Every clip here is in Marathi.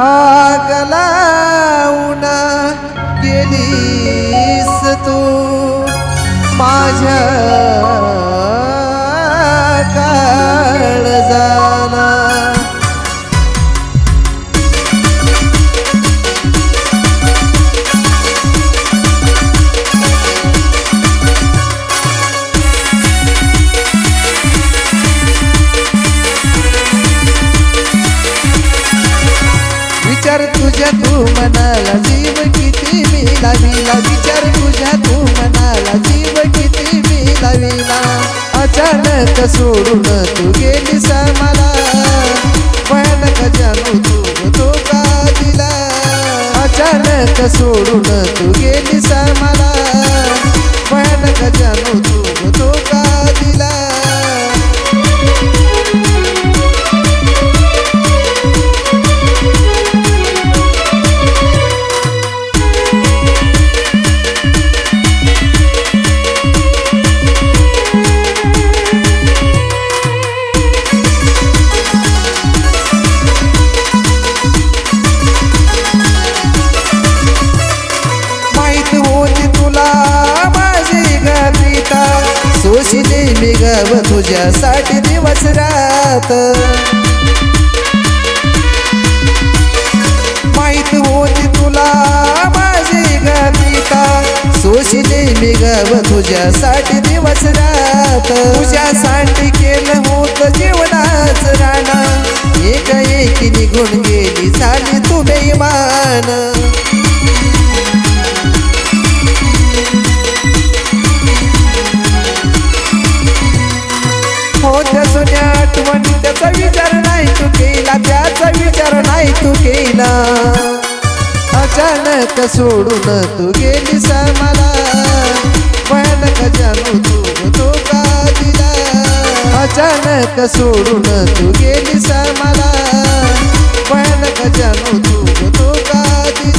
आग लावून गेलीस तू. माझ्या तुझ्या तू मनाला जीव किती मी लाविला विचार तुझ्या तू मनाला जीव किती मी लाविला अचानक सोडून तू गेलीस मला भयानक जाणू तू धोका दिला. अचानक सोडून तू गेलीस मला सोशिले तुझ्यासाठी दिवस रात. माहीत होती तुला माझी गीता. सोशिले मी गव तुझ्यासाठी दिवस रात. तुझ्यासाठी केलं होत जीवनाच राणा एक एकी निघून गेली झाली तुम्ही मान विचार तू केला अचानक सोडून तू गेलीस मला भयानक जानू तू धोका दिला. अचानक सोडून तू गेलीस मला भयानक जानू तू धोका दिला.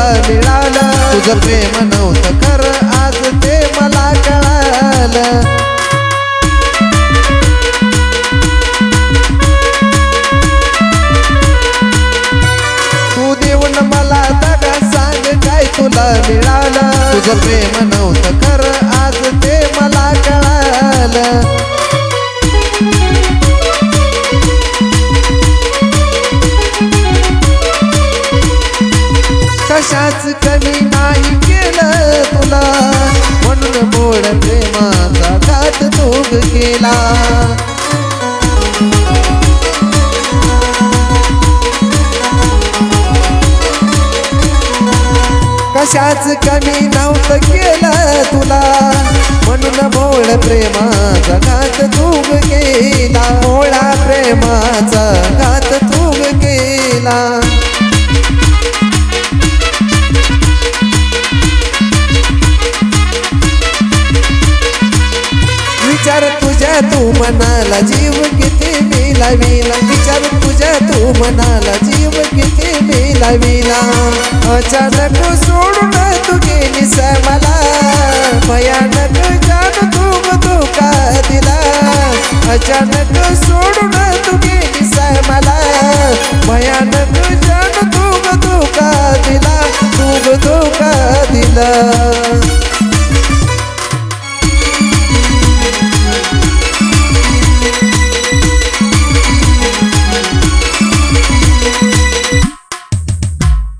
मला मिळालं. तुझं प्रेम नव्हतं कर आज ते मला कळालं. तू देऊन मला दगा सांग काय तुला मिळालं. तुझं प्रेम नव्हतं कर कशाच कमी नाही केलं तुला. म्हणून मोड प्रेमाचा घात तोग केला. कशाच कमी नव्हतं केलं तुला. म्हणून बोळ प्रेमाचा घात तूग केला. मोळा प्रेमाचा घात तूग केला. मी लाविला, विचार तुझ्या तू मनाला, जीव किती मी लाविला अचानक सोडून तू गेलीस मला. भयानक जाण तू धोका दिला. अचानक सोडून तू गेलीस मला. भयानक जाण तू धोका दिला तू धोका दिला.